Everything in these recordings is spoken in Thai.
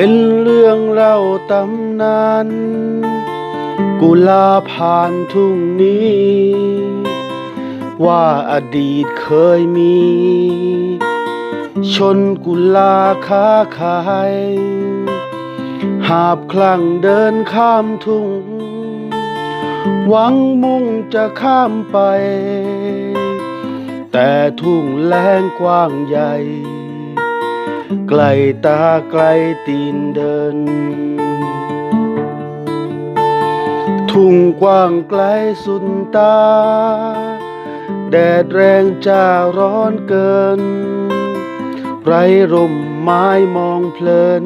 เป็นเรื่องเล่าตำนานกุลาผ่านทุ่งนี้ ว่าอดีตเคยมี ชนกุลาค้าขาย หาบคลั่งเดินข้ามทุ่ง หวังมุ่งจะข้ามไป แต่ทุ่งแล้งกว้างใหญ่ ไกลตาไกลตีนเดิน ทุ่งกว้างไกลสุดตา แดดแรงจ้าร้อนเกิน ไรร่มไม้มองเพลิน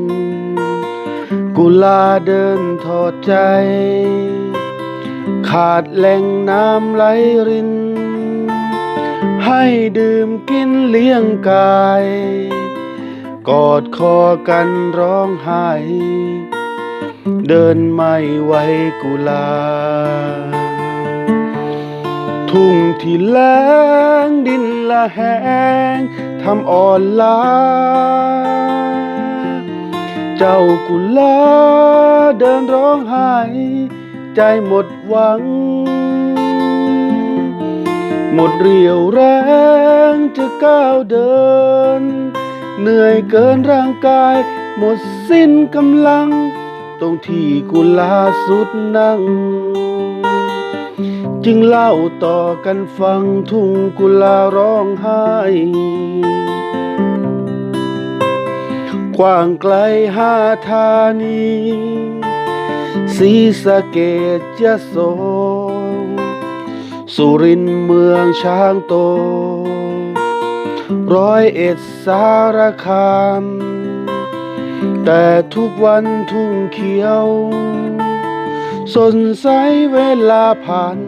กุลาเดินทอดใจ ขาดแหล่งน้ำไหลรินให้ดื่มกินเลี้ยงกาย กอดคอกันร้องไห้ เดินไม่ไหวกุลา ทุ่งที่แล้งดินละแหงทำอ่อนล้า เจ้ากุลาเดินร้องไห้ ใจหมดหวัง หมดเรี่ยวแรงจะก้าวเดิน เหนื่อยเกินร่างกาย หมดสิ้นกำลัง ตรงที่กุลาสุดนั่ง จึงเล่าต่อกันฟังทุ่งกุลาร้องไห้กว้างไกลห้าธานีสีสะเกดยะโส สุรินทร์เมืองช้างโต ร้อยเอ็ดสารคาม แต่ทุกวันทุ่งเขียว สนใสเวลาผ่าน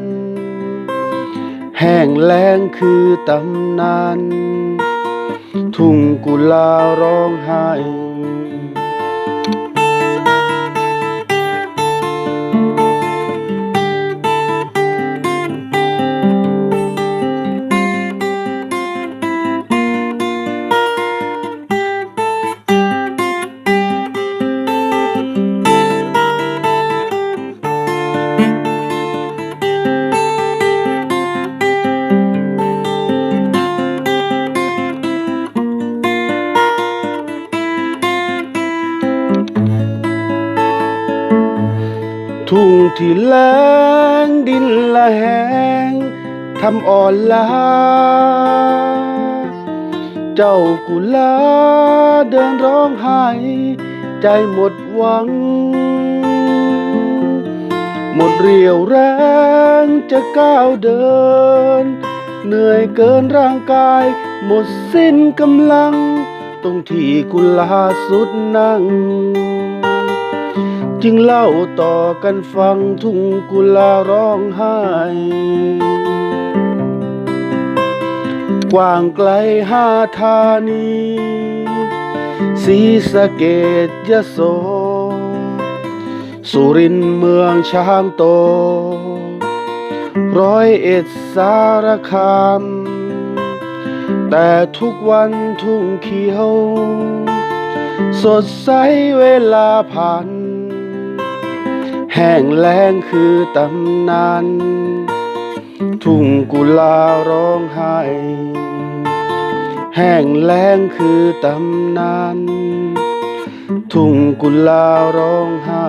แห้งแล้งคือตำนาน ทุ่งกุลาร้องไห้ ทุ่งที่แล้งดินละแหงทำอ่อนล้า เจ้ากุลาเดินร้องไห้ ใจหมดหวัง หมดเรี่ยวแรงจะก้าวเดิน เหนื่อยเกินร่างกาย หมดสิ้นกำลัง ตรงที่กุลาสุดนั่ง จึงเล่าต่อกันฟังทุ่งกุลาร้องไห้ กว้างไกลห้าธานีสีสะเกดยะโส สุรินทร์เมืองช้างโต ร้อยเอ็ดสารคาม แต่ทุกวันทุ่งเขียว สดใสเวลาผ่าน แห้งแล้งคือตำนานทุ่งกุลาร้องไห้ แห้งแล้งคือตำนานทุ่งกุลาร้องไห้